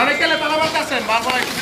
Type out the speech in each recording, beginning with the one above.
অনেকেলে তালা মারতেছেন বারবার একটু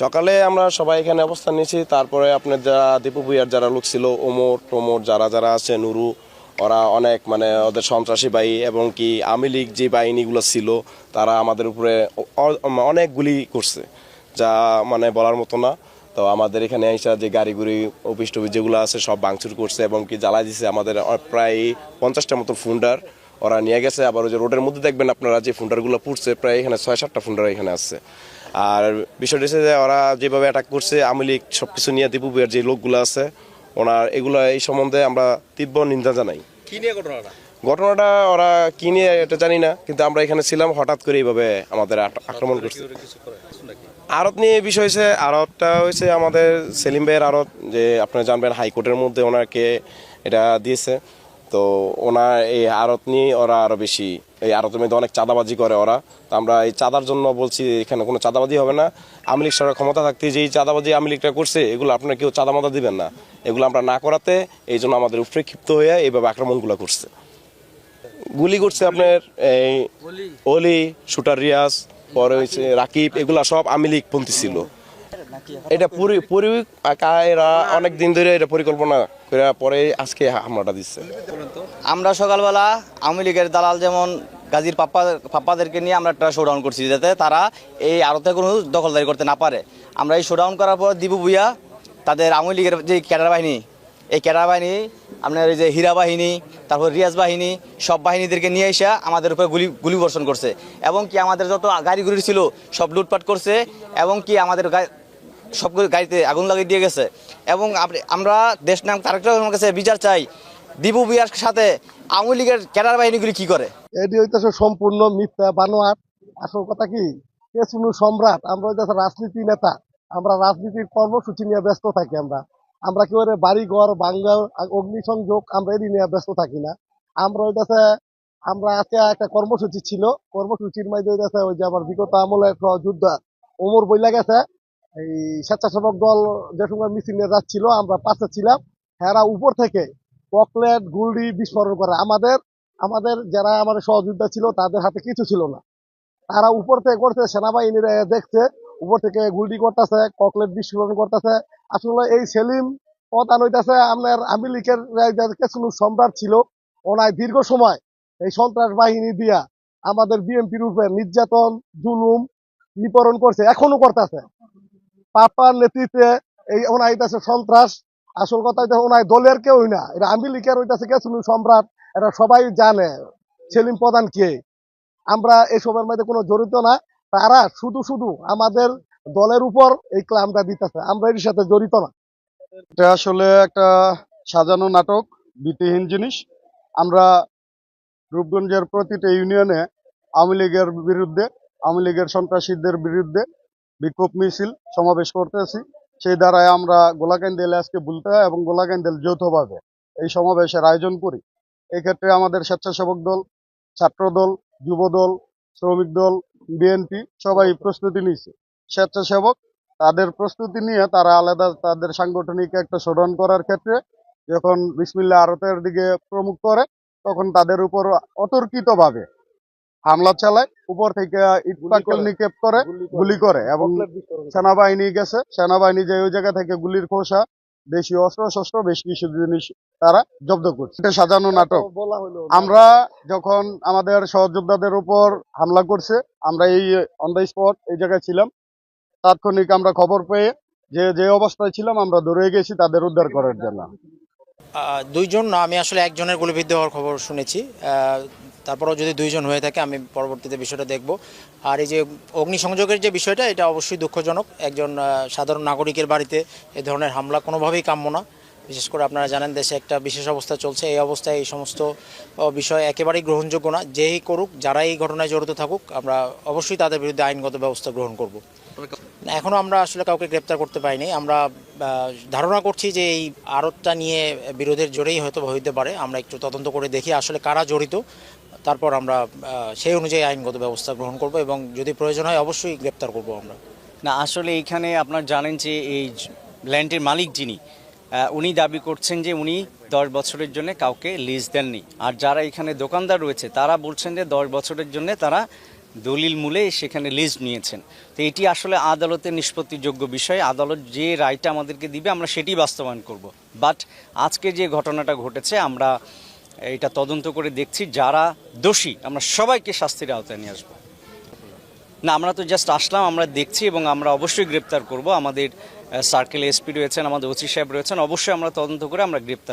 সকালে আমরা সবাই এখানে অবস্থান নিয়েছি। তারপরে আপনার যারা দীপু ভুইয়ার যারা লোক ছিল, ওমর, টোমর, যারা যারা আছে, নুরু, ওরা অনেক মানে ওদের সন্ত্রাসী বাহিনী এবং কি আওয়ামী লীগ যে বাহিনীগুলো ছিল, তারা আমাদের উপরে অনেক গুলি করছে, যা মানে বলার মতো না। তো আমাদের এখানে এসে যে গাড়িগুড়ি অফিস টফিস যেগুলো আছে সব ভাঙচুর করছে এবং কি জ্বালা দিছে আমাদের প্রায় পঞ্চাশটা মতো ফুন্ডার ওরা নিয়ে গেছে। আবার ওই যে রোডের মধ্যে দেখবেন আপনারা যে ফুন্ডারগুলো পুড়ছে প্রায় এখানে ছয় সাতটা ফুন্ডার এখানে আছে। আর বিষয়টা হচ্ছে যে ওরা যেভাবে অ্যাটাক করছে আওয়ামী লীগ সব কিছু নিয়ে দীপু ভুইয়ার যে লোকগুলো আছে ওনার এগুলো এই সম্বন্ধে আমরা তীব্র নিন্দা জানাই। কি নিয়ে ঘটনাটা? ঘটনাটা ওরা কি নিয়ে এটা জানি না কিন্তু আমরা এখানে ছিলাম হঠাৎ করে এইভাবে আমাদের আক্রমণ করছে। আড়ত নিয়ে বিষয় হয়েছে আড়তটা হয়েছে আমাদের সেলিম ভাইয়ের আড়ত যে আপনারা জানবেন হাইকোর্টের মধ্যে ওনাকে এটা দিয়েছে। তো ওনার এই আড়ত নিয়ে ওরা আরও বেশি এই আড়তের মধ্যে অনেক চাঁদাবাজি করে ওরা। তো আমরা এই চাঁদার জন্য বলছি এখানে কোনো চাঁদাবাজি হবে না। আওয়ামী লীগ সরকার ক্ষমতা থাকতে যে এই চাঁদাবাজি আওয়ামী লীগটা করছে এগুলো আপনারা কেউ চাঁদা মাদা দিবেন না। এগুলো আমরা না করাতে এই জন্য আমাদের উপরে ক্ষিপ্ত হয়ে এইভাবে আক্রমণগুলো করছে। গুলি করছে আপনার এই অলি শুটার রিয়াজ পরে হয়েছে রাকিব, এগুলা সব আওয়ামী লীগ পন্থী ছিল। এটা পুরি এরা অনেক দিন ধরে এটা পরিকল্পনা করে পরে আজকে হামলাটা দিচ্ছে। আমরা সকালবেলা আওয়ামী লীগের দালাল যেমন গাজীর পাপ্পা, পাপ্পাদেরকে নিয়ে আমরা একটা শোডাউন করছি, যাতে তারা এই আড়তে কোনো দখলদারি করতে না পারে। আমরা এই শোডাউন করার পর দিবু ভুইয়া তাদের আওয়ামী লীগের যে ক্যাডার বাহিনী এই ক্যাডার বাহিনী, আপনার এই যে হীরা বাহিনী, তারপর রিয়াজ বাহিনী, সব বাহিনীদেরকে নিয়ে এসে আমাদের উপরে গুলি গুলি বর্ষণ করছে। এবং কি আমাদের যত গাড়ি গুড়ি ছিল, সব লুটপাট করছে, এবং কি আমাদের সব গাড়িতে আগুন লাগিয়ে দিয়ে গেছে। এবং আমরা দেশ নাম তারেক কাছে বিচার চাই, দিবু বিয়ার সাথে আওয়ামী লীগের ক্যাডার বাহিনীগুলি কি করে? এটি হইতেছে সম্পূর্ণ মিথ্যা বানোয়ার আসল কথা কি? পেছুনু সম্রাট? আমরা রাজনীতি নেতা। আমরা রাজনীতির কর্মসূচি নিয়ে ব্যস্ত থাকি আমরা। আমরা কি করে বাড়ি ঘর, বাংলা, অগ্নিসংযোগ, আমরা নিয়ে ব্যস্ত থাকি না। আমরা হইতেছে, আমরা আজকে একটা কর্মসূচি ছিল। কর্মসূচির মধ্যে হইতেছে, ওই যে আমার বিগত আমলে একটা যোদ্ধা, ওমর বইলা গেছে। এই স্বেচ্ছাসেবক দল যে সময় মিছিল যাচ্ছিল, আমরা পাশে ছিলাম। হেরা উপর থেকে চকলেট গুলডি বিস্ফোরণ করে। আমাদের আমাদের যারা আমাদের সহযোদ্ধা ছিল, তাদের হাতে কিছু ছিল না। তারা উপর থেকে করছে, সেনাবাহিনীরা দেখছে, উপর থেকে গুলডি করতেছে ককলেট বিস্ফোরণ করতেছে। আসলে এই সেলিম প্রধান হইতেছে আপনার আওয়ামী লীগের কিছু সম্রাট ছিল। ওনায় দীর্ঘ সময় এই সন্ত্রাস বাহিনী দিয়া আমাদের বিএনপির উপরে নির্যাতন, জুলুম নিপরণ করছে, এখনও করতেছে। পাপার নেতৃত্বে এই ওনার হইতাছে সন্ত্রাস। আসল কথা হইতাছে ওনার দলের কেউই না এটা আওয়ামী লীগের হইতাছে কেসুলু সম্রাট এটা সবাই জানে সেলিম প্রধান কে। আমরা এসবের মধ্যে কোনো জড়িত না, তারা শুধু শুধু আমাদের দলের উপর এই ক্লামটা দিতেছে। আমরা এর সাথে জড়িত না। এটা আসলে একটা সাজানো নাটক ভিত্তিহীন জিনিস। আমরা রূপগঞ্জের প্রতিটা ইউনিয়নে আওয়ামী লীগের বিরুদ্ধে, আওয়ামী লীগের সন্ত্রাসীদের বিরুদ্ধে বিক্ষোভ মিছিল সমাবেশ করতেছি সেই দ্বারাই আমরা গোলাকান্দিল আজকে বলতে বুলতা এবং গোলাকান্দিল যৌথভাবে এই সমাবেশের আয়োজন করি। এক্ষেত্রে আমাদের স্বেচ্ছাসেবক দল ছাত্র দল যুব দল শ্রমিক দল, বিএনপি সবাই প্রস্তুতি নিয়েছে। স্বেচ্ছাসেবক তাদের প্রস্তুতি নিয়ে তারা আলাদা তাদের সাংগঠনিক একটা শোধন করার ক্ষেত্রে যখন বিসমিল্লা আরতের দিকে প্রমুখ করে তখন তাদের উপর অতর্কিতভাবে হামলা চালায় উপর থেকে ইট পাটকেল নিক্ষেপ করে গুলি করে। এবং সেনাবাহিনী গেছে। সেনাবাহিনী যে ওই জায়গা থেকে গুলির খোসা দেশীয় অস্ত্র শস্ত্র বেশ কিছু জিনিস তারা জব্দ করছে। এটা সাজানো নাটক। বলা আমরা যখন আমাদের সহযোদ্ধাদের উপর হামলা করছে আমরা এই অন দ্য স্পট এই জায়গায় ছিলাম। তাৎক্ষণিক আমরা খবর পেয়ে যে যে অবস্থায় ছিলাম, আমরা দৌড়ে গেছি, তাদের উদ্ধার করার জন্য। দুইজন না, আমি আসলে একজনের গুলিবিদ্ধ হওয়ার খবর শুনেছি। তারপরেও যদি দুইজন হয়ে থাকে, আমি পরবর্তীতে বিষয়টা দেখব। আর এই যে অগ্নিসংযোগের যে বিষয়টা, এটা অবশ্যই দুঃখজনক। একজন সাধারণ নাগরিকের বাড়িতে এ ধরনের হামলা কোনোভাবেই কাম্য না। বিশেষ করে আপনারা জানেন, দেশে একটা বিশেষ অবস্থা চলছে। এই অবস্থায় এই সমস্ত বিষয় একেবারেই গ্রহণযোগ্য না। যেই করুক যারা এই ঘটনায় জড়িত থাকুক, আমরা অবশ্যই তাদের বিরুদ্ধে আইনগত ব্যবস্থা গ্রহণ করব। না, এখনও আমরা আসলে কাউকে গ্রেপ্তার করতে পারিনি। আমরা ধারণা করছি যে এই আড়তটা নিয়ে বিরোধের জোরেই হয়তো হইতে পারে। আমরা একটু তদন্ত করে দেখি আসলে কারা জড়িত। তারপর আমরা সেই অনুযায়ী আইনগত ব্যবস্থা গ্রহণ করব এবং যদি প্রয়োজন হয় অবশ্যই গ্রেপ্তার করব আমরা। না আসলে এইখানে আপনার জানেন যে এই ল্যান্ডের মালিক যিনি উনি দাবি করছেন যে উনি দশ বছরের জন্য কাউকে লিজ দেননি। আর যারা এখানে দোকানদার রয়েছে তারা বলছেন যে দশ বছরের জন্য তারা দলিল মূলে সেখানে লিজ নিয়েছেন। তো এটি আসলে আদালতের নিষ্পত্তিযোগ্য বিষয়। আদালত যে রায়টা আমাদেরকে দিবে, আমরা সেটি বাস্তবায়ন করব। বাট আজকে যে ঘটনাটা ঘটেছে, আমরা এটা তদন্ত করে দেখছি, যারা দোষী, আমরা সবাইকে শাস্তির আওতায় নিয়ে আসব। না, আমরা তো জাস্ট আসলাম, আমরা দেখছি এবং আমরা অবশ্যই গ্রেপ্তার করব। আমাদের সার্কেল এসপি রয়েছেন, আমাদের ওসি সাহেব রয়েছেন, অবশ্যই আমরা তদন্ত করে আমরা গ্রেপ্তার